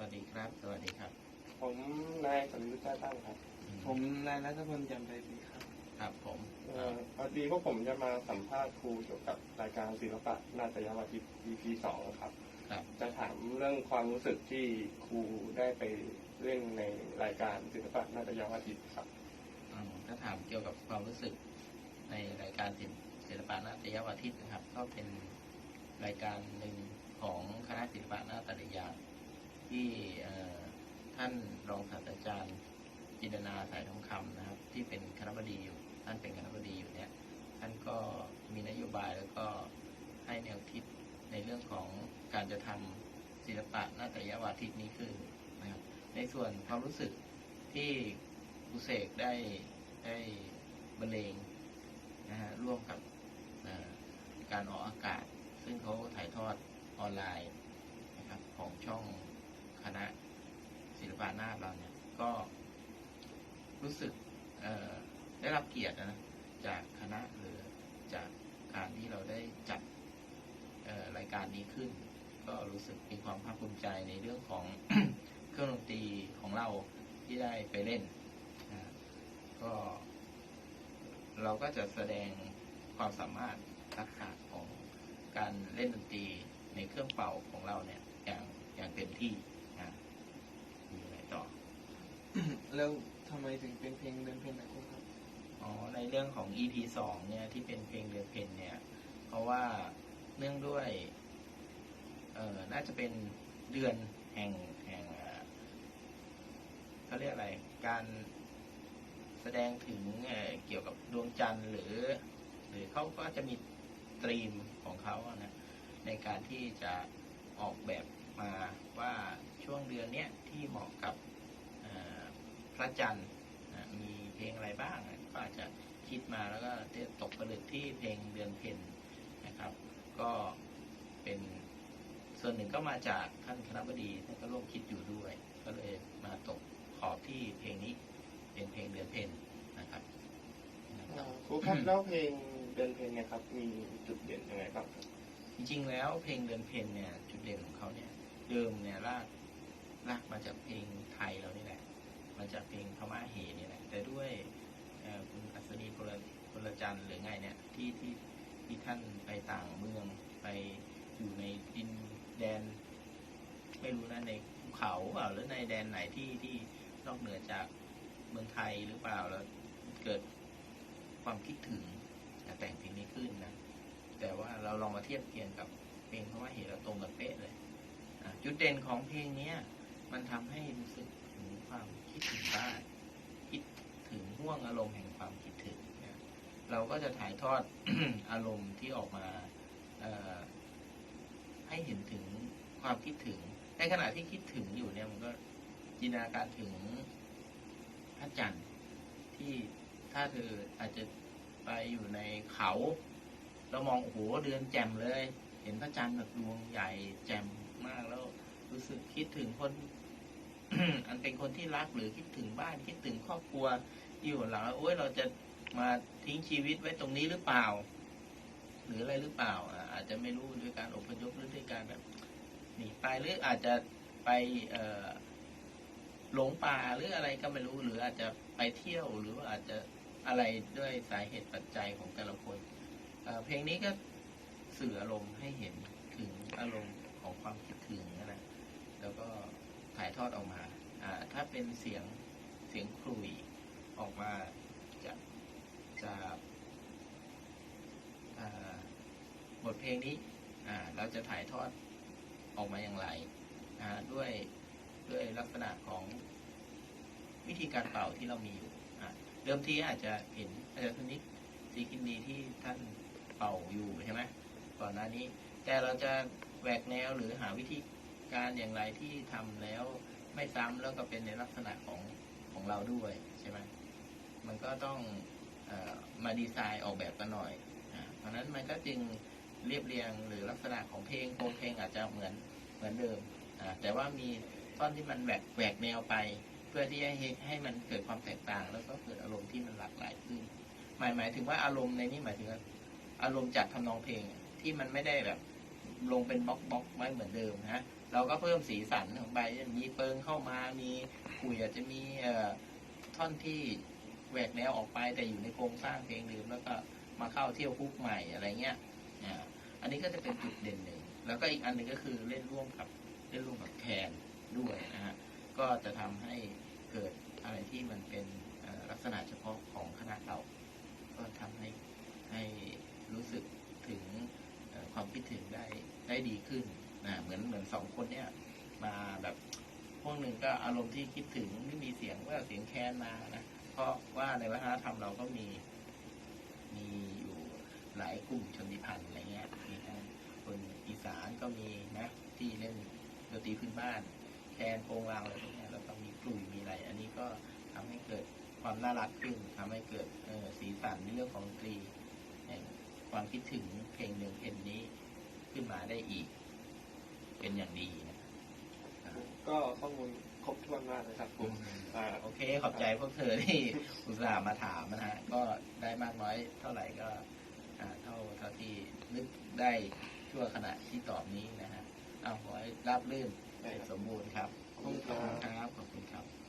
วัสดีครับ สวัสดีครับ ผมนายสมยุทธ์จ้าตั้งครับ ผมนายรัฐพลจำใจดีครับ ครับผมเอ่อพอดีพวกผมจะมาสัมภาษณ์ครูเกี่ยวกับรายการศิลปะนาฏยวัทิต EP สองครับ ครับจะถามเรื่องความรู้สึกที่ครูได้ไปเล่นในรายการศิลปะนาฏยวัทิตครับ อืมถ้าถามเกี่ยวกับความรู้สึกในรายการศิลป์ศิลปะนาฏยวันอาทิตย์นะครับ ก็เป็นรายการหนึ่งของคณะศิลปะนาฏยา ที่ท่านรองศาสตราจารย์จินนาสายทองคำนะครับ ที่เป็นคณะบดีอยู่ ท่านเป็นคณะบดีอยู่เนี่ยท่านก็มีนโยบายแล้วก็ให้แนวคิดในเรื่องของการจะทำศิลปะนาฏยวาทิตนี้ขึ้นนะครับในส่วนความรู้สึกที่ครูเสกได้ได้บรรเลงนะฮะร่วมกับการออกอากาศ ซึ่งเขาถ่ายทอดออนไลน์นะครับของช่อง คณะศิลปะนาฏเราเนี่ยก็รู้สึกได้รับเกียรตินะจากคณะหรือจากการที่เราได้จัดรายการนี้ขึ้น ก็รู้สึกมีความภาคภูมิใจในเรื่องของเครื่องดนตรีของเราที่ได้ไปเล่นก็ เราก็จะแสดงความสามารถทักษะของการเล่นดนตรีในเครื่องเป่าของเราเนี่ยอย่างอย่างเต็มที่นะมีอะไรต่อ แล้วทำไมถึงเป็นเพลงเดินเพลงนะครูครับอ๋อในเรื่องของ EP สองเนี่ยที่เป็นเพลงเดือนเพนเนี่ย เพราะว่าเนื่องด้วยเอ่อน่าจะเป็นเดือนแห่งแห่งเอ่อเขาเรียกอะไร การแสดงถึงเอ่อเกี่ยวกับดวงจันทร์หรือ หรือเขาก็จะมีตรีมของเขาอะนะในการที่จะออกแบบมาว่าช่วงเดือนเนี้ยที่เหมาะกับเอ่อพ ระจันทร์นะมีเพลงอะไรบ้างอะก็อาจจะคิดมาแล้วก็ตกผลึกที่เพลงเดือนเพ็ญนะครับ ก็เป็นส่วนหนึ่งก็มาจากท่านคณะบดีท่านก็ร่วมคิดอยู่ด้วย ก็เลยมาตกขอบที่เพลงนี้เป็นเพลงเดือนเพ็ญนะครับเอ่อครูครับแล้วเพลงเดินเพลงเนี่ยครับมีจุดเด่นยังไงบ้างครับจริงๆแล้วเพลงเดือนเพ็ญเนี่ยจุดเด่นของเขาเนี่ยเดิมเนี่ยรากรากมาจากเพลงไทยเรานี่แหละ มาจากเพลงพม่าเหนี่แหละแต่ด้วยคุณอัศนีพลพลจันทร์หรือไงเนี่ยที่ที่ที่ท่านไปต่างเมืองไปอยู่ในดินแดน ไม่รู้นะในภูเขาเปล่าหรือในแดนไหนที่ที่นอกเหนือจากเมืองไทยหรือเปล่าแล้วเกิดความคิดถึงแต่งเพลงนี้ขึ้นนะแต่ว่าเราลองมาเทียบเคียงกับเพลงเพราะว่าเหตุเราตรงกันเป๊ะเลยจุดเด่นของเพลงนี้มันทำให้รู้สึกถึงความ ถึงบ้านคิดถึงห่วงอารมณ์แห่งความคิดถึงเนี่ยเราก็จะถ่ายทอดอารมณ์ที่ออกมาให้เห็นถึงความคิดถึง ในขณะที่คิดถึงอยู่เนี่ยมันก็จินตนาการถึงพระจันทร์ที่ถ้าเธออาจจะไปอยู่ในเขาเรามองโอ้โหเดือนแจ่มเลย เห็นพระจันทร์แบบดวงใหญ่แจ่มมากแล้วรู้สึกคิดถึงคน อันเป็นคนที่รักหรือคิดถึงบ้านคิดถึงครอบครัวอยู่หลังโอ้ยเราจะมาทิ้งชีวิตไว้ตรงนี้หรือเปล่า หรืออะไรหรือเปล่า อาจจะไม่รู้ด้วยการอพยพหรือด้วยการแบบหนีไปหรืออาจจะไปเอหลงป่าหรืออะไรก็ไม่รู้ หรืออาจจะไปเที่ยวหรือว่าอาจจะอะไรด้วยสาเหตุปัจจัยของแต่ละคนเเพลงนี้ก็สื่ออารมณ์ให้เห็นถึงอารมณ์ของความคิดถึงนะแล้วก็ ถ่ายทอดออกมาอ่าถ้าเป็นเสียงเสียงครุยออกมาจะจะบทเพลงนี้อ่าเราจะถ่ายทอดออกมาอย่างไรอ่าด้วยด้วยลักษณะของวิธีการเป่าที่เรามีอยู่อ่าเดิมทีอาจจะเห็นอาจารย์ธนิกซีกินดีที่ท่านเป่าอยู่ใช่ไหมก่อนหน้านี้ แต่เราจะแหวกแนวหรือหาวิธี การอย่างไรที่ทำแล้วไม่ซ้ำแล้วก็เป็นในลักษณะของของเราด้วยใช่ไหมมันก็ต้องอมาดีไซน์ออกแบบกันหน่อยอเพราะนั้นมันก็จึงเรียบเรียงหรือลักษณะของเพลงโครงเพลงอาจจะเหมือนเหมือนเดิมแต่ว่ามีท่อนที่มันแหวกแหวกแนวไป เพื่อที่จะให้ให้มันเกิดความแตกต่าง แล้วก็เกิดอารมณ์ที่มันหลากหลายขึ้นหมายหมายถึงว่าอารมณ์ในนี้หมายถึงอารมณ์จากทำนองเพลงที่มันไม่ได้แบบ ลงเป็นบล็อกบล็อกไว้เหมือนเดิมนะเราก็เพิ่มสีสันของใบมีเปิงเข้ามามีขุยอาจจะมีท่อนที่แหวกแนวออกไปแต่อยู่ในโครงสร้างเพลงเดิมแล้วก็มาเข้าเที่ยวคุกใหม่อะไรเงี้ยอ่าอันนี้ก็จะเป็นจุดเด่นหนึ่งแล้วก็อีกอันหนึ่งก็คือเล่นร่วมกับเล่นร่วมกับแคนด้วยนะฮะก็จะทำให้เกิดอะไรที่มันเป็นลักษณะเฉพาะของคณะเรา ก็ทำให้ให้รู้สึกถึง ความคิดถึงได้ได้ดีขึ้นนะเหมือนเหมือนสองคนเนี่ย มาแบบพวกหนึ่งก็อารมณ์ที่คิดถึงไม่มีเสียงว่าเสียงแคนมานะเพราะว่าในวัฒนธรรมเราก็มี มีอยู่หลายกลุ่มชนพันธุ์อะไรเงี้ยมีทั้งคนอีสานก็มีนะ ที่เล่นดนตรีพื้นบ้านแคนโปงลางอะไรพวกนี้แล้วก็มีกลุ่ยมีอะไร อันนี้ก็ทำให้เกิดความน่ารักขึ้นทำให้เกิดเออสีสันในเรื่องของดนตรีแห่ง ความคิดถึงเพลงหนึ่งเพลงนี้ขึ้นมาได้อีก เป็นอย่างดีนะก็ข้อมูลครบถ้วนมากเลยครับผมอ่าโอเค ขอบใจพวกเธอที่อุตส่าห์มาถามนะฮะ ก็ได้มากน้อยเท่าไหร่ก็อ่าเท่าเท่าที่นึกได้ชั่วขณะที่ตอบนี้นะฮะ เอาขอให้ราบรื่นได้ครับสมบูรณ์ครับขอบคุณครับครับขอบคุณครับ